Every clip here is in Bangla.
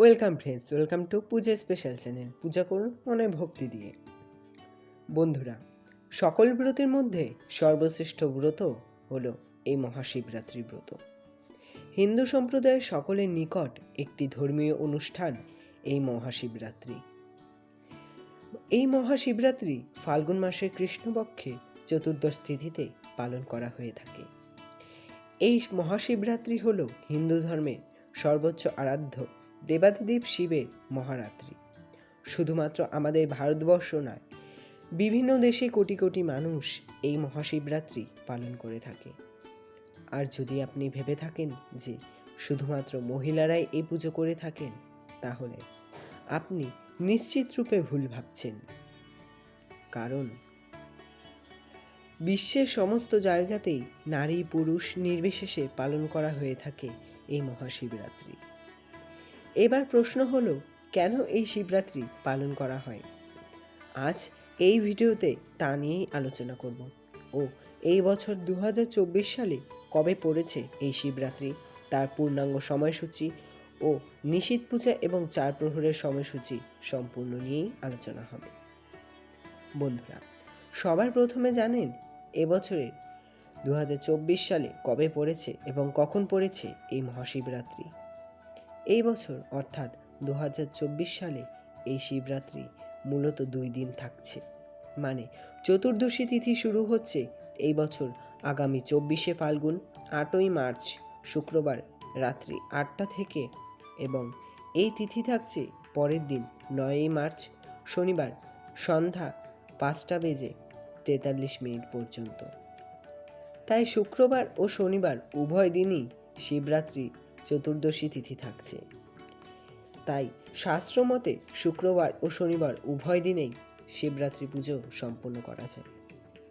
Welcome friends, welcome to Puja special channel. পূজা করুন মনে ভক্তি দিয়ে। বন্ধুরা, সকল ব্রতের মধ্যে সর্বশ্রেষ্ঠ ব্রত হল এই মহাশিবরাত্রি ব্রত। হিন্দু সম্প্রদায়ের সকলের নিকট একটি ধর্মীয় অনুষ্ঠান এই মহাশিবরাত্রি। এই মহাশিবরাত্রি ফাল্গুন মাসের কৃষ্ণপক্ষে চতুর্দশ তিথিতে পালন করা হয়ে থাকে। এই মহাশিবরাত্রি হল হিন্দু ধর্মের সর্বোচ্চ আরাধ্য দেবাদিদেব শিবের মহারাত্রি। শুধুমাত্র আমাদের ভারতবর্ষ নয়, বিভিন্ন দেশে কোটি কোটি মানুষ এই মহাশিবরাত্রি পালন করে থাকে। আর যদি আপনি ভেবে থাকেন যে শুধুমাত্র মহিলারাই এই পুজো করে থাকেন, তাহলে আপনি নিশ্চিত রূপে ভুল ভাবছেন। কারণ বিশ্বের সমস্ত জায়গাতেই নারী পুরুষ নির্বিশেষে পালন করা হয়ে থাকে এই মহাশিবরাত্রি। এবার প্রশ্ন হলো, কেন এই শিবরাত্রি পালন করা হয়? আজ এই ভিডিওতে তা নিয়েই আলোচনা করব। ও, এই বছর দু হাজার চব্বিশ সালে কবে পড়েছে এই শিবরাত্রি? তার পূর্ণাঙ্গ সময়সূচি ও নিশীত পূজা এবং চার প্রহরের সময়সূচি সম্পূর্ণ নিয়েই আলোচনা হবে। বন্ধুরা, সবার প্রথমে জানেন এবছরের দু সালে কবে পড়েছে এবং কখন পড়েছে এই মহাশিবরাত্রি? এই বছর, অর্থাৎ দু হাজার চব্বিশ সালে, এই শিবরাত্রি মূলত দুই দিন থাকছে। মানে চতুর্দশী তিথি শুরু হচ্ছে এই বছর আগামী চব্বিশে ফাল্গুন, আটই মার্চ, শুক্রবার রাত্রি আটটা থেকে এবং এই তিথি থাকছে পরের দিন নয়ই মার্চ, শনিবার সন্ধ্যা পাঁচটা বেজে তেতাল্লিশ মিনিট পর্যন্ত। তাই শুক্রবার ও শনিবার উভয় দিনই শিবরাত্রি চতুর্দশী তিথি থাকছে। তাই শাস্ত্রমতে শুক্রবার ও শনিবার উভয় দিনেই শিবরাত্রি পুজো সম্পন্ন করা যায়।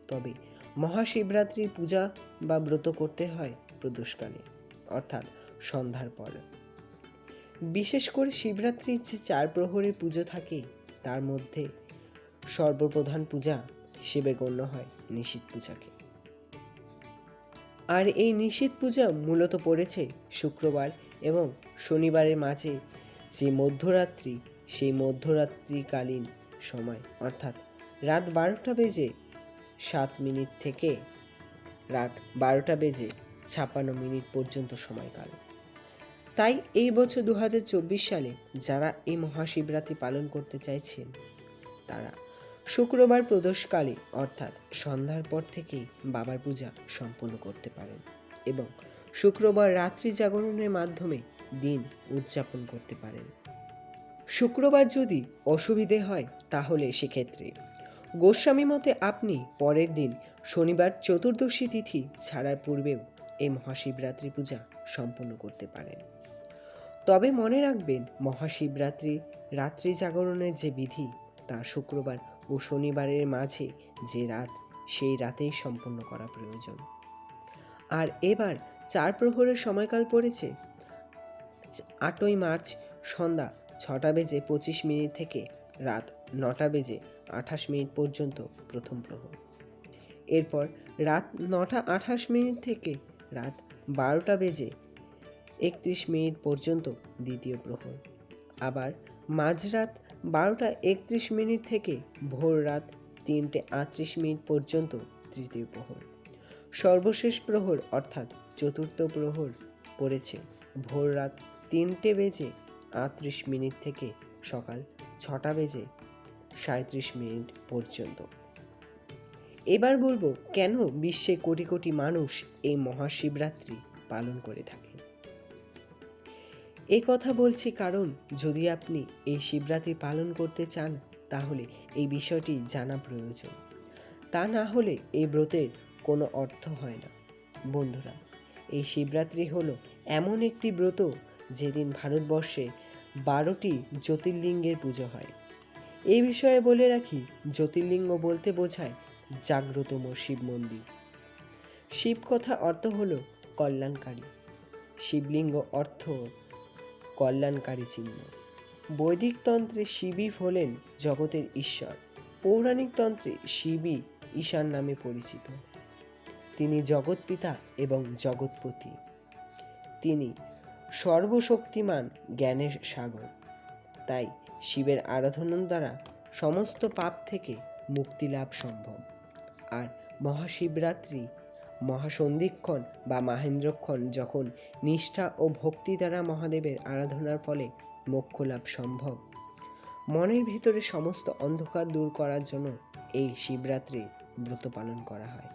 তবে মহাশিবরাত্রি পূজা বা ব্রত করতে হয় প্রদোষকালে, অর্থাৎ সন্ধ্যার পর। বিশেষ করে শিবরাত্রির যে চার প্রহরের পুজো থাকে, তার মধ্যে সর্বপ্রধান পূজা হিসেবে গণ্য হয় নিশীত পূজাকে। আর এই নিশীত পূজা মূলত পড়েছে শুক্রবার এবং শনিবারের মাঝে যে মধ্যরাত্রি, সেই মধ্যরাত্রিকালীন সময়, অর্থাৎ রাত বারোটা বেজে সাত মিনিট থেকে রাত বারোটা বেজে ছাপ্পান্ন মিনিট পর্যন্ত সময়কাল। তাই এই বছর দু হাজার চব্বিশ সালে যারা এই মহাশিবরাত্রি পালন করতে চাইছেন, তারা শুক্রবার প্রদোষকালে, অর্থাৎ সন্ধ্যার পর থেকেই বাবার পূজা সম্পন্ন করতে পারেন এবং শুক্রবার রাত্রি জাগরণের মাধ্যমে দিন উদযাপন করতে পারেন। শুক্রবার যদি অসুবিধে হয়, তাহলে সেক্ষেত্রে গোস্বামী মতে আপনি পরের দিন শনিবার চতুর্দশী তিথি ছাড়ার পূর্বেও এই মহাশিবরাত্রি পূজা সম্পন্ন করতে পারেন। তবে মনে রাখবেন, মহাশিবরাত্রি রাত্রি জাগরণের যে বিধি, তা শুক্রবার ও শনিবারের মাঝে যে রাত, সেই রাতেই সম্পন্ন করা প্রয়োজন। আর এবার চার প্রহরের সময়কাল পড়েছে। আটই মার্চ সন্ধ্যা ছটা বেজে পঁচিশ মিনিট থেকে রাত নটা বেজে আঠাশ মিনিট পর্যন্ত প্রথম প্রহর। এরপর রাত নটা আঠাশ মিনিট থেকে রাত বারোটা বেজে একত্রিশ মিনিট পর্যন্ত দ্বিতীয় প্রহর। আবার মাঝরাত বারোটা একত্রিশ মিনিট থেকে ভোর রাত তিনটে আটত্রিশ মিনিট পর্যন্ত তৃতীয় প্রহর। সর্বশেষ প্রহর অর্থাৎ চতুর্থ প্রহর পড়েছে ভোর রাত তিনটে বেজে আটত্রিশ মিনিট থেকে সকাল ছটা বেজে সাঁত্রিশ মিনিট পর্যন্ত। এবার বলব, কেন বিশ্বে কোটি কোটি মানুষ এই মহাশিবরাত্রি পালন করে থাকে? এই কথা বলছি কারণ, যদি আপনি এই শিবরাত্রি পালন করতে চান, তাহলে এই বিষয়টি জানা প্রয়োজন। তা না হলে এই ব্রতের কোনো অর্থ হয় না। বন্ধুরা, এই শিবরাত্রি হলো এমন একটি ব্রত যেদিন ভারতবর্ষে বারোটি জ্যোতির্লিঙ্গের পুজো হয়। এই বিষয়ে বলে রাখি, জ্যোতির্লিঙ্গ বলতে বোঝায় জাগ্রতম শিব মন্দির। শিব কথা অর্থ হলো কল্যাণকারী। শিবলিঙ্গ অর্থ কল্যাণকারী চিহ্ন। বৈদিক তন্ত্রে শিবই হলেন জগতের ঈশ্বর। পৌরাণিক তন্ত্রে শিবই ঈশান নামে পরিচিত। তিনি জগৎপিতা এবং জগৎপতি। তিনি সর্বশক্তিমান জ্ঞানের সাগর। তাই শিবের আরাধনার দ্বারা সমস্ত পাপ থেকে মুক্তি লাভ সম্ভব। আর মহাশিবরাত্রি মহাসন্ধিক্ষণ বা মাহেন্দ্রক্ষণ যখন নিষ্ঠা ও ভক্তি দ্বারা মহাদেবের আরাধনার ফলে মোক্ষ লাভ সম্ভব। মনের ভিতরে সমস্ত অন্ধকার দূর করার জন্য এই শিবরাত্রি ব্রত পালন করা হয়।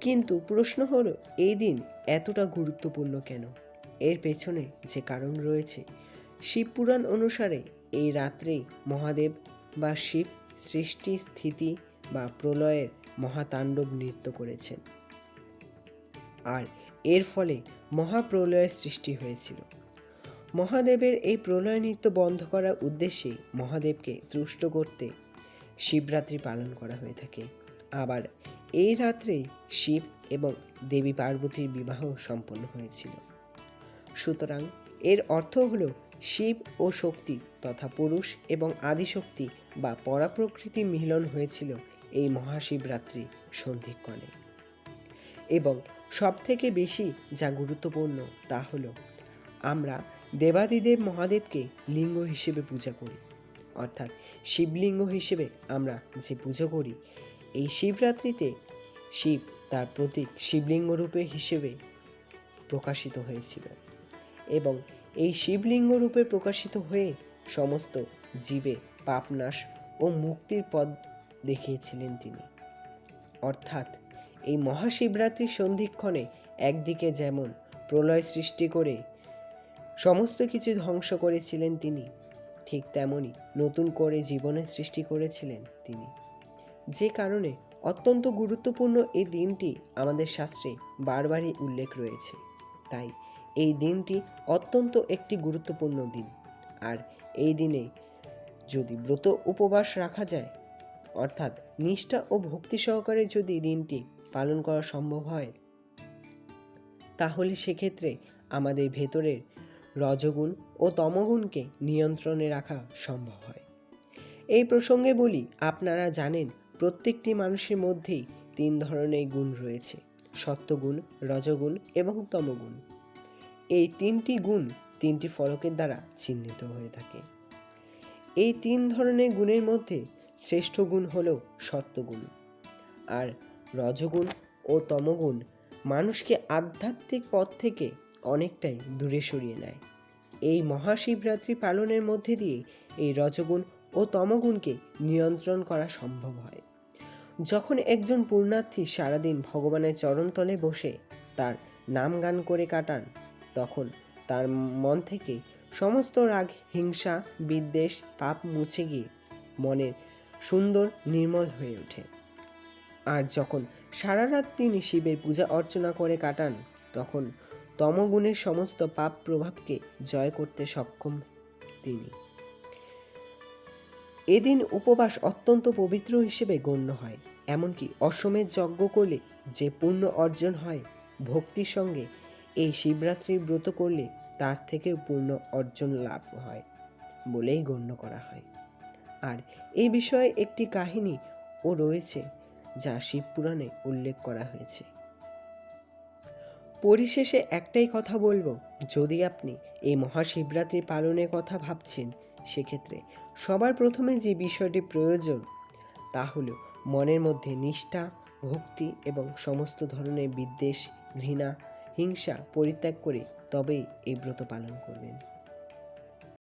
কিন্তু প্রশ্ন হলো, এই দিন এতটা গুরুত্বপূর্ণ কেন? এর পেছনে যে কারণ রয়েছে, শিবপুরাণ অনুসারে এই রাত্রেই মহাদেব বা শিব সৃষ্টি স্থিতি বা প্রলয়ের মহাতাণ্ডব নৃত্য করেছেন। আর এর ফলে মহাপ্রলয়ের সৃষ্টি হয়েছিল। মহাদেবের এই প্রলয় নৃত্য বন্ধ করার উদ্দেশ্যে মহাদেবকে তুষ্ট করতে শিবরাত্রি পালন করা হয়ে থাকে। আবার এই রাত্রে শিব এবং দেবী পার্বতীর বিবাহ সম্পন্ন হয়েছিল। সুতরাং এর অর্থ হল শিব ও শক্তি তথা পুরুষ এবং আদিশক্তি বা পরাপ্রকৃতি মিলন হয়েছিল এই মহাশিবরাত্রি সন্ধিক্ষণে এবং সবথেকে বেশি যা গুরুত্বপূর্ণ তা হলো, আমরা দেবাদিদেব মহাদেবকে লিঙ্গ হিসেবে পূজা করি। অর্থাৎ শিবলিঙ্গ হিসেবে আমরা যে পুজো করি, এই শিবরাত্রিতে শিব তার প্রতীক শিবলিঙ্গ রূপে হিসেবে প্রকাশিত হয়েছিল। এবং এই শিবলিঙ্গ রূপে প্রকাশিত হয়ে সমস্ত জীবে পাপনাশ ও মুক্তির পথ দেখিয়েছিলেন তিনি। অর্থাৎ, এই মহাশিবরাত্রির সন্ধিক্ষণে একদিকে যেমন প্রলয় সৃষ্টি করে সমস্ত কিছু ধ্বংস করেছিলেন তিনি, ঠিক তেমনি নতুন করে জীবনের সৃষ্টি করেছিলেন তিনি। যে কারণে অত্যন্ত গুরুত্বপূর্ণ এই দিনটি আমাদের শাস্ত্রে বারবারই উল্লেখ রয়েছে। তাই এই দিনটি অত্যন্ত একটি গুরুত্বপূর্ণ দিন। আর এই দিনে যদি ব্রত উপবাস রাখা যায় অর্থাৎ নিষ্ঠা ও ভক্তি সহকারে যদি দিনটি পালন করা সম্ভব হয়, তাহলে সেক্ষেত্রে আমাদের ভেতরের রজগুণ ও তমগুণকে নিয়ন্ত্রণে রাখা সম্ভব হয়। এই প্রসঙ্গে বলি, আপনারা জানেন প্রত্যেকটি মানুষের মধ্যেই তিন ধরনের গুণ রয়েছে, সত্যগুণ, রজগুণ এবং তমগুণ। এই তিনটি গুণ তিনটি ফলকের দ্বারা চিহ্নিত হয়ে থাকে। এই তিন ধরনের গুণের মধ্যে শ্রেষ্ঠ গুণ হল সত্যগুণ। আর রজগুণ ও তমগুণ মানুষকে আধ্যাত্মিক পথ থেকে অনেকটাই দূরে সরিয়ে নেয়। এই মহাশিবরাত্রি পালনের মধ্যে দিয়ে এই রজগুণ ও তমগুণকে নিয়ন্ত্রণ করা সম্ভব হয়। যখন একজন পূর্ণার্থী সারাদিন ভগবানের চরণতলে বসে তার নাম গান করে কাটান, তখন তার মন থেকে সমস্ত রাগ, হিংসা, বিদ্বেষ, পাপ মুছে গিয়ে মনের সুন্দর, নির্মল হয়ে ওঠে। আর যখন সারা রাত তিনি শিবের পূজা অর্চনা করে কাটান, তখন তমগুণের সমস্ত পাপ প্রভাবকে জয় করতে সক্ষম তিনি। এদিন উপবাস অত্যন্ত পবিত্র হিসেবে গণ্য হয়, এমনকি অশ্বমেধ যজ্ঞ করলে যে পুণ্য অর্জন হয়, ভক্তির সঙ্গে এই শিবরাত্রির ব্রত করলে তার থেকেও পূর্ণ অর্জন লাভ হয় বলেই গণ্য করা হয়। আর এই বিষয়ে একটি কাহিনী ও রয়েছে, যা শিবপুরাণে উল্লেখ করা হয়েছে। পরিশেষে একটাই কথা বলব, যদি আপনি এই মহাশিবরাত্রি পালনের কথা ভাবছেন, সেক্ষেত্রে সবার প্রথমে যে বিষয়টি প্রয়োজন, তা হলো মনের মধ্যে নিষ্ঠা, ভক্তি এবং সমস্ত ধরনের বিদ্বেষ, ঘৃণা, হিংসা পরিত্যাগ করে তবেই এই ব্রত পালন করবেন।